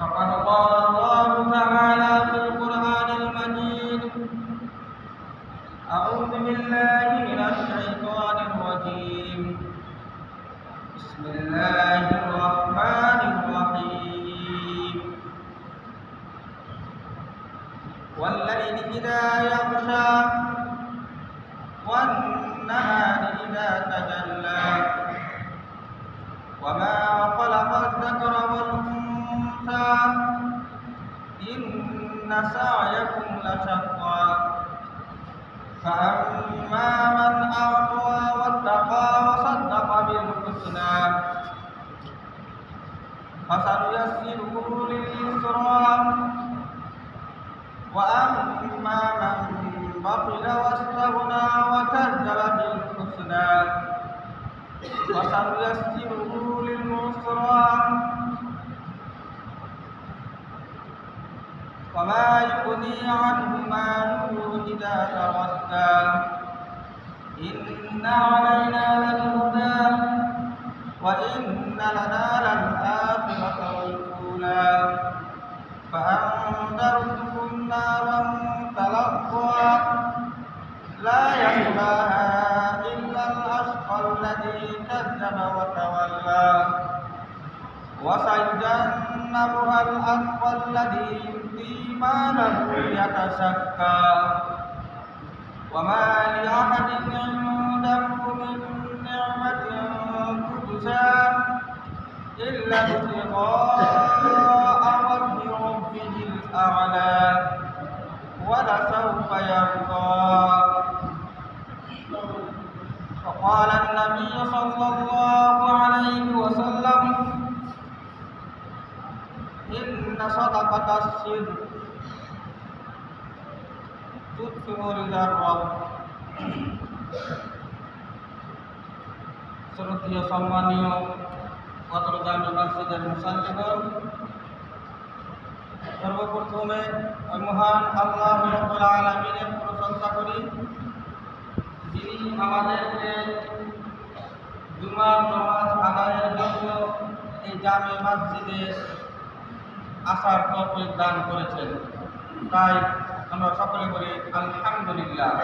فقد قال الله تعالى في القرآن المجيد أعوذ بالله إن سعيكم لشتى فأما من أعطى واتقى وصدق بالحسنى فسنيسره لليسرى وأما من بخل واستغنى وكذب بالحسنى فسنيسره للعسرى وما يغني عنه ماله إذا تردى. إن علينا للهدى وإن لنا للآخرة والأولى. فأنذرتكم نارا تلظى. لا يصلاها إلا الأشقى الذي كذب وتولى. وسيجنبها الأتقى الذي يؤتي ماله يتزكى وما لأحد عنده من نعمة تجزى إلا ابتغاء وجه ربه الأعلى ولسوف يرضى فقال النبي صلى الله صدقة السر تدفئ الجر শ্রদ্ধীয় সম্মানীয় অতর্দামী মসজিদের মুসাল্লিগণ সর্বপ্রথমে ওই মহান আল্লাহ রব্বুল আলমিনের প্রশংসা করি যিনি আমাদেরকে জুমার নামাজ আদায়ের জন্য এই জামে মসজিদে আসার তৌফিক দান করেছেন। তাই আমরা সকলে বলি আলহামদুলিল্লাহ।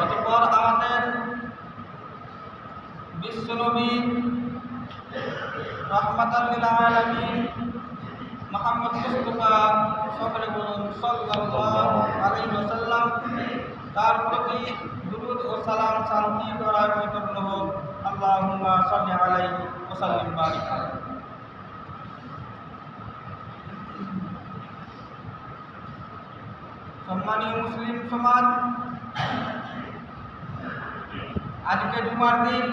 অতঃপর আমাদের বিশ্বনবী রহমাতাল্লিল আলামিন মোহাম্মদ মুস্তফা সকলে বলুন সাল্লাল্লাহু তার প্রতি দুরূদ ও সালাম শান্তি দ্বারা হোক আল্লাহুম্মা সাল্লি আলাইহি ওয়া সাল্লিম বারিক সম্মানীয় মুসলিম সমাজ, আজকে জুমার দিন।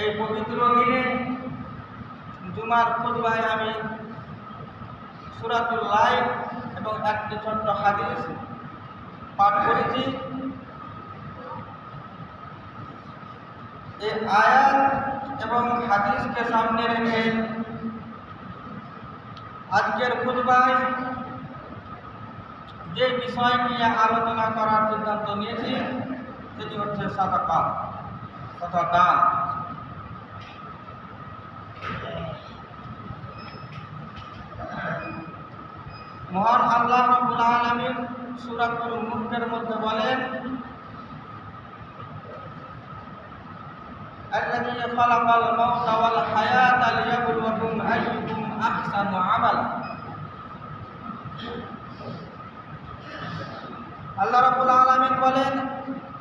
এই পবিত্র দিনে জুমার খুদবায় আমি সুরাতুল লাইফ এবং একটি ছোট্ট হাদিস পাঠ করেছি। এই আয়াত এবং হাদিসকে সামনে রেখে আজকের খুদবায় যে বিষয় নিয়ে আলোচনা করার সিদ্ধান্ত নিয়েছি সেটি হচ্ছে সাদাকা তথা দান মহান আল্লাহ রাব্বুল আলামিন সূরাতুল মুলকের মধ্যে বলেন الذي خلق الموت والحياة ليبلوكم أيكم أحسن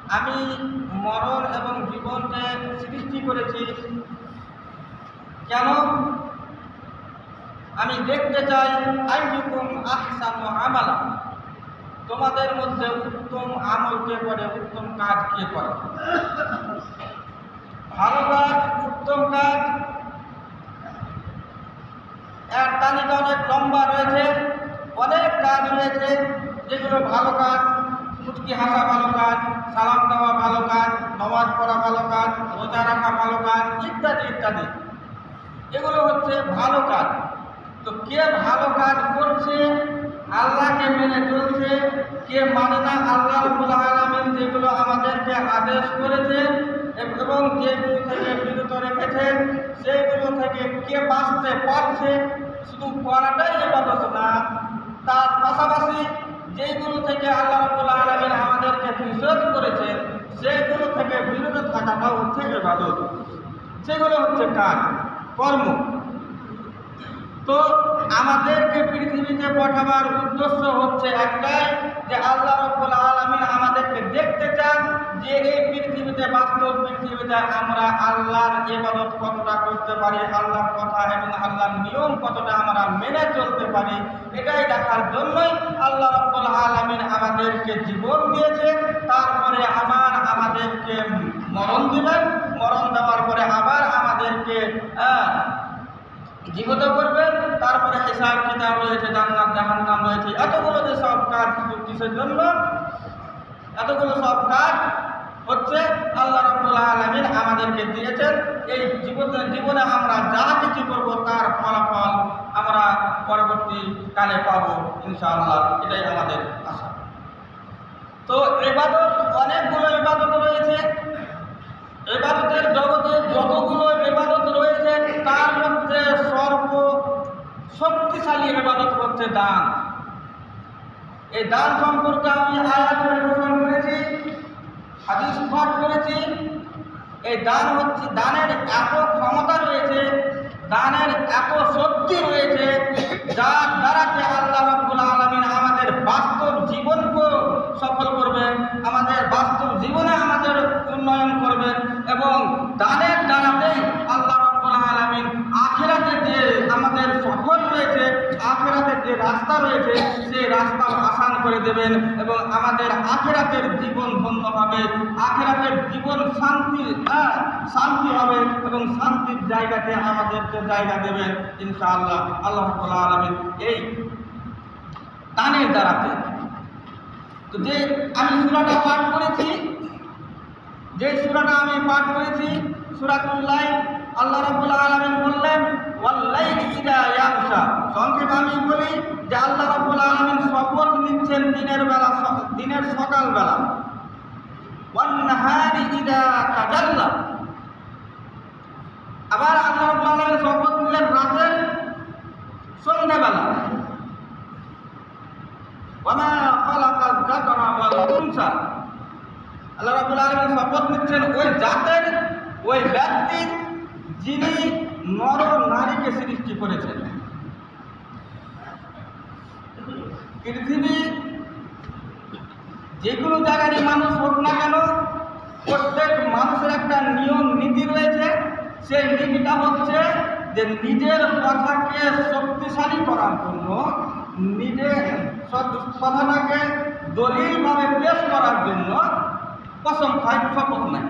আমি মরণ এবং জীবনকে সৃষ্টি করেছি। কেন? আমি দেখতে চাই আইজুকুম আহসানু আমালা। তোমাদের মধ্যে উত্তম আমল কে করে, উত্তম কাজ কে করে? ভালো কাজ, উত্তম কাজ। এর তালিকা অনেক লম্বা রয়েছে, অনেক কাজ রয়েছে যেগুলো ভালো কাজ। মুচকি হাসা ভালো কাজ, সালাম দেওয়া ভালো কাজ, নমাজ পড়া ভালো কাজ, রোজা রাখা ভালো কাজ, ইত্যাদি ইত্যাদি। এগুলো হচ্ছে ভালো কাজ। তো কে ভালো কাজ করছে, আল্লাহকে মেনে চলছে, কে মানে না, আল্লাহ আলামিন যেগুলো আমাদেরকে আদেশ করেছে, এবং যেগুলো থেকে বিরত রেখেছেন সেইগুলো থেকে কে বাঁচতে পারছে, শুধু করাটাই এবাদত না, তার পাশাপাশি যেগুলো থেকে আল্লাহ রব্বুল আলমিন আমাদেরকে নিষেধ করেছেন, সেগুলো থেকে বিরত থাকাটা হচ্ছে এবাদত সেগুলো হচ্ছে কাজ, কর্ম। তো আমাদেরকে পৃথিবীতে পাঠাবার উদ্দেশ্য হচ্ছে একটাই, যে আল্লাহ রব্বুল আলমিন আমাদেরকে দেখতে চান, যে এই পৃথিবীতে বাস্তব পৃথিবীতে আমরা আল্লাহর ইবাদত কতটা করতে পারি, আল্লাহর কথা এবং আল্লাহর নিয়ম কতটা আমরা মেনে চলতে পারি, এটাই দেখার জন্যই আল্লাহ রব্বুল আলামিন আমাদেরকে জীবন দিয়েছে। তারপরে আবার আমাদেরকে মরণ দিবেন। মরণ দেওয়ার পরে আবার আমাদেরকে জীবিত করবেন। তারপরে হিসাব কিতাব রয়েছে, জান্নাত, জাহান্নাম রয়েছে। এতগুলো যে সব কাজ কিসের জন্য? এতগুলো সব কাজ হচ্ছে আল্লাহ রাব্বুল আলামিন আমাদেরকে দিয়েছেন, এই জীবনে জীবনে আমরা যা কিছু করব তার ফলাফল আমরা পরবর্তী কালে পাবো, ইনশাআল্লাহ। এটাই আমাদের আশা। তো এবাদত অনেকগুলো ইবাদত রয়েছে। এবাদতের জগতে যতগুলো এবাদত রয়েছে, তার মধ্যে সর্ব শক্তিশালী এবাদত হচ্ছে দান। এই দান সম্পর্কে আমি আয়াত পরিবেশন করেছি। হাদিস পাঠ করেছি। এই দান হচ্ছে, দানের এত ক্ষমতা রয়েছে, দানের এত শক্তি রয়েছে, যার দ্বারা যে আল্লাহ রাব্বুল আলামিন আমাদের বাস্তব জীবনকে সফল করবেন আমাদের বাস্তব জীবনে আমাদের উন্নয়ন করবেন এবং দানের দ্বারাতেই আল্লাহ রাব্বুল আলামিন আখিরাতে যে আমাদের সফল রয়েছে আখিরাতের যে রাস্তা রয়েছে করে দেবেন এবং আমাদের আখিরাতের জীবন ধন্য হবে। আখিরাতের জীবন শান্তি হ্যাঁ শান্তি হবে এবং শান্তির জায়গাতে আমাদেরকে জায়গা দেবেন, ইনশাআল্লাহ। আল্লাহ রাব্বুল আলামিন এই দানের দ্বারাতে। তো যে আমি সূরাটা পাঠ করেছি, যে সূরাটা আমি পাঠ করেছি সূরাতুল্লাহ আল্লাহ রাব্বুল আলামিন বললেন সংক্ষেপে আমি বলি যে, আল্লাহ রাব্বুল আলামিন নিচ্ছেন দিনের বেলা দিনের সকাল বেলা ওয়ান নাহারি তাজাল্লা। আবার আল্লাহ রাব্বুল আলামিন শপথ নিলেন রাতের সন্ধ্যাবেলা। আল্লাহ রাব্বুল আলামিন শপথ নিচ্ছেন ওই জাতের, ওই ব্যক্তির যিনি নর নারীকে সৃষ্টি করেছেন। পৃথিবী যে কোনো জায়গারই মানুষ হোক না কেন, প্রত্যেক মানুষের একটা নিয়ম, নীতি রয়েছে। সেই নীতিটা হচ্ছে যে নিজের কথাকে শক্তিশালী করার জন্য, নিজের কথাটাকে দলিলভাবে পেশ করার জন্য কসম খায় শপথ নেয়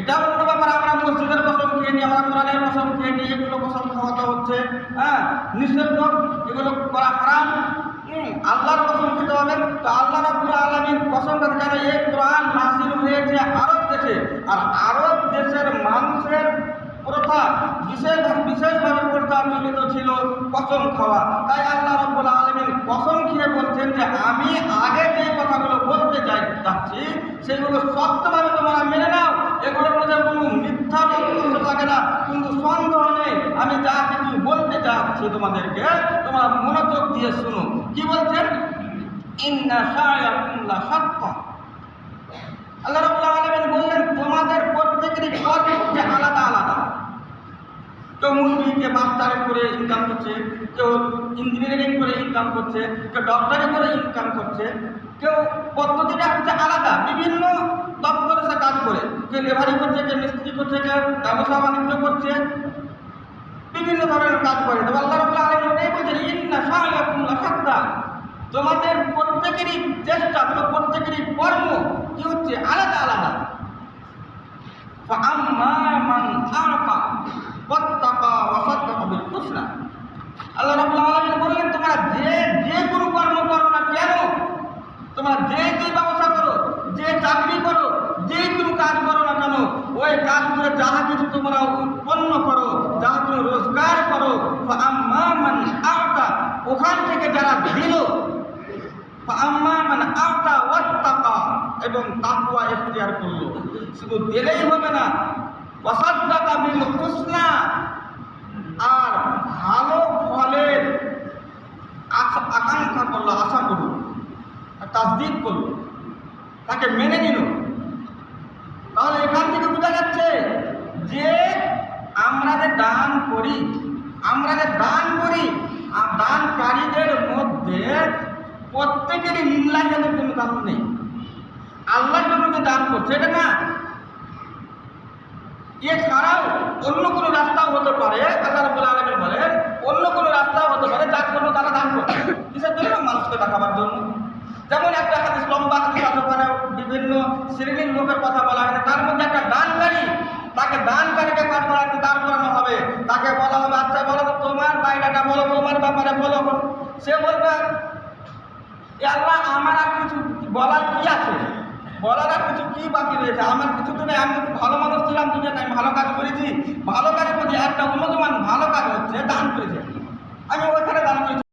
এটা অন্য ব্যাপার, আমরা মসজিদের কসম খেয়ে নিই, আমরা কোরআনের কসম খেয়ে নিই, এগুলো কসম খাওয়াতে হচ্ছে হ্যাঁ নিষিদ্ধ এগুলো করা হারাম। আল্লাহর কসম খেতে হবে, তো আল্লাহ রাব্বুল আলামিন কসম করতে জানে এই কোরআন নাসিল হয়েছে আরব দেশে। আর আরব দেশের মানুষের প্রথা বিশেষ, বিশেষভাবে প্রথা চলিত ছিল কসম খাওয়া। তাই আল্লাহ রাব্বুল আলামিন কসম খেয়ে বলছেন যে, আমি আগে যে কথাগুলো বলতে চাই যাচ্ছি, সেগুলো সত্যভাবে তোমরা মেনে নাও। এগুলোর মধ্যে কোনো মিথ্যা থাকে না, কিন্তু সন্দেহ নেই। আমি যা কিছু বলতে চাচ্ছি তোমাদেরকে, তোমরা মনোযোগ দিয়ে শুনো। কি বলছেন? আল্লাহ বললেন, তোমাদের প্রত্যেকেরই আলাদা আলাদা। কেউ করে ইনকাম করছে, কেউ ইঞ্জিনিয়ারিং করে ইনকাম করছে, কেউ ডক্টরি করে ইনকাম করছে, কেউ পদ্ধতিটা হচ্ছে আলাদা, বিভিন্ন দপ্তরে সে কাজ করে। যে লেভারি করছে, যে মিস্ত্রি করছে, যে ব্যবসা বাণিজ্য করছে, বিভিন্ন ধরনের কাজ করে। তবে আল্লাহ রবুল্লাহ আলম এটাই বলছেন, ইন্না সাহায্য তোমাদের প্রত্যেকেরই চেষ্টা তো প্রত্যেকেরই কর্ম কি হচ্ছে? আলাদা আলাদা। আল্লাহ রবুল্লাহ বললেন, তোমরা যে যে কোনো কর্ম করো না কেন, তোমরা যে যাহা কিছু তোমরা উৎপন্ন করো, যাহা তুমি রোজগার করো ওখান থেকে যারা দিল এবং তাকওয়া ইখতিয়ার করল। শুধু দিলেই হবে না, ওয়াসাদ্দাকা বিল হুসনা, আর ভালো ফলের আকাঙ্ক্ষা করল, আশা করল, আর তাসদিক করল, তাকে মেনে নিল। যে আমরা যে দান করি আমরা যে দান করি, আর দানকারীদের মধ্যে প্রত্যেকেরই লিল্লাহ কোনো দাম নেই। আল্লাহর জন্য দান করছে, এটা না? এছাড়াও অন্য কোনো রাস্তাও হতে পারে, আল্লাহ রাব্বুল আলামিন বলেন, অন্য কোনো রাস্তাও হতে পারে যার জন্য তারা দান করছে। কিসের জন্য? মানুষকে দেখাবার জন্য। যেমন একটা হাদিস, লম্বা হাদিস আছে ওখানে বিভিন্ন শ্রেণির লোকের কথা বলা হয়েছে তার মধ্যে তাকে দান কাটাকে পাঠ একটু দান করানো হবে? তাকে বলা হবে আচ্ছা বলো তোমার বাইরাটা বলো, তোমার ব্যাপারে বলো। সে বলবে আল্লাহ, আমার আর কিছু বলার কি আছে? বলার আর কিছু কি বাকি রয়েছে? আমার কিছু তো নেই, আমি ভালো মানুষ ছিলাম তুমি আমি ভালো কাজ করেছি। ভালো কাজের প্রতি একটা উন্নত ভালো কাজ হচ্ছে, দান করেছে। আমি ওইখানে দান করেছি।